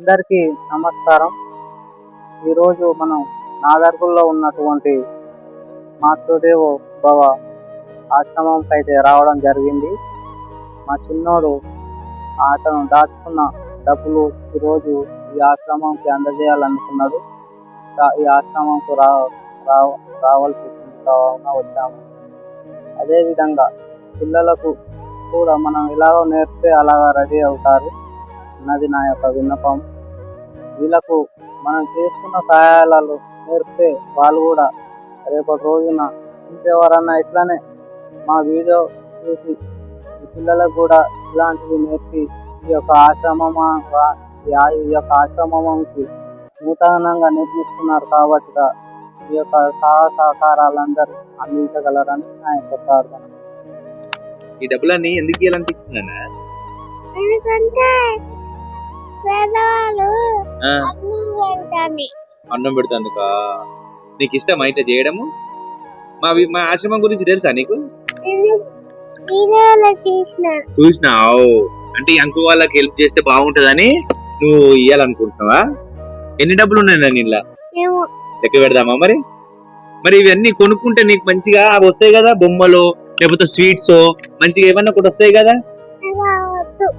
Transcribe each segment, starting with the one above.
అందరికీ నమస్కారం. ఈరోజు మనం నాగర్గుల్లో ఉన్నటువంటి మాతృదేవ భవ ఆశ్రమంకి అయితే రావడం జరిగింది. మా చిన్నోడు అతను దాచుకున్న డబ్బులు ఈరోజు ఈ ఆశ్రమంకి అందజేయాలనుకున్నాడు. ఈ ఆశ్రమంకు రా రా- రావాల్సి వచ్చింది కావున వచ్చాము. అదేవిధంగా పిల్లలకు కూడా మనం ఎలాగో నేర్పితే అలాగా రెడీ అవుతారు. అన్నది నా యొక్క విన్నపం. వీళ్ళకు మనం చేసుకున్న సహాయాలు నేర్పితే వాళ్ళు కూడా రేపటి రోజున ఇంకెవరన్నా ఇట్లానే మా వీడియో చూసి ఈ పిల్లలకు కూడా ఇలాంటివి నేర్పి ఈ యొక్క ఆశ్రమమా ఈ యొక్క ఆశ్రమంకి నూతనంగా నిర్మిస్తున్నారు కాబట్టి ఈ యొక్క సహా సహకారాలందరూ అందించగలరని నా యొక్క ప్రార్థన. ఈ డబ్బులన్నీ ఎందుకు ఎందుకంటే అన్నం పెడతాను నీకు ఇష్టం అయితే చేయడము? మా మా ఆశ్రమం గురించి తెలుసా నీకు? చూసినావు. అంటే అంకు వాళ్ళకి హెల్ప్ చేస్తే బాగుంటుందని నువ్వు ఇవ్వాలనుకుంటున్నావా ఎన్ని డబ్బులు ఉన్నాయి ఏమో. లెక్క పెడదామా మరి? మరి ఇవన్నీ కొనుక్కుంటే నీకు మంచిగా అవి వస్తాయి కదా? బొమ్మలు లేకపోతే స్వీట్స్ మంచిగా ఏమన్నా కూడా వస్తాయి కదా?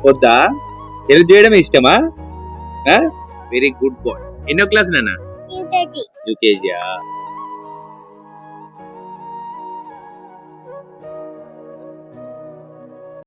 వద్దు? హెల్ప్ చేయడం ఇష్టమా? వెరీ గుడ్ బాయ్ ఎన్నో క్లాస్ నాన్న? యూకేజీయా?